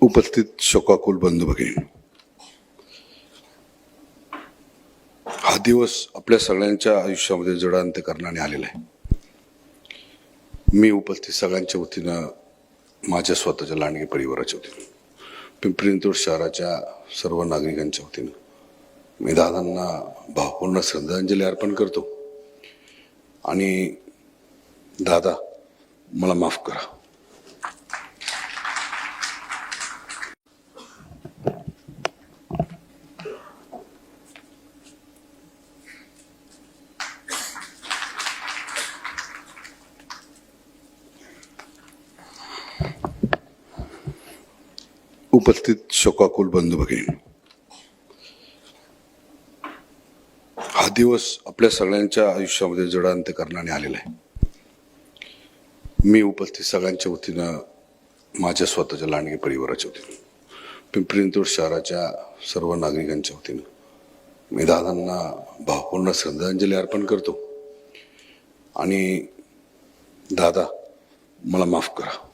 उपस्थित शोकाकुल बंधू भगिनी. हा दिवस आपल्या सगळ्यांच्या आयुष्यामध्ये जडांत करणाने आलेला आहे. मी उपस्थित सगळ्यांच्या वतीनं माझ्या स्वतःच्या लांडगे परिवाराच्या वतीनं पिंपरींतूर शहराच्या सर्व नागरिकांच्या वतीनं मी दादांना भावपूर्ण श्रद्धांजली अर्पण करतो. आणि दादा मला माफ करा. उपस्थित शोकाकुल बंधू भगिनी. हा दिवस आपल्या सगळ्यांच्या आयुष्यामध्ये जडांत करण्याने आलेला आहे. मी उपस्थित सगळ्यांच्या वतीनं माझ्या स्वतःच्या लांडगे परिवाराच्या वतीनं पिंपरींतूर शहराच्या सर्व नागरिकांच्या वतीनं मी दादांना भावपूर्ण श्रद्धांजली अर्पण करतो. आणि दादा मला माफ करा.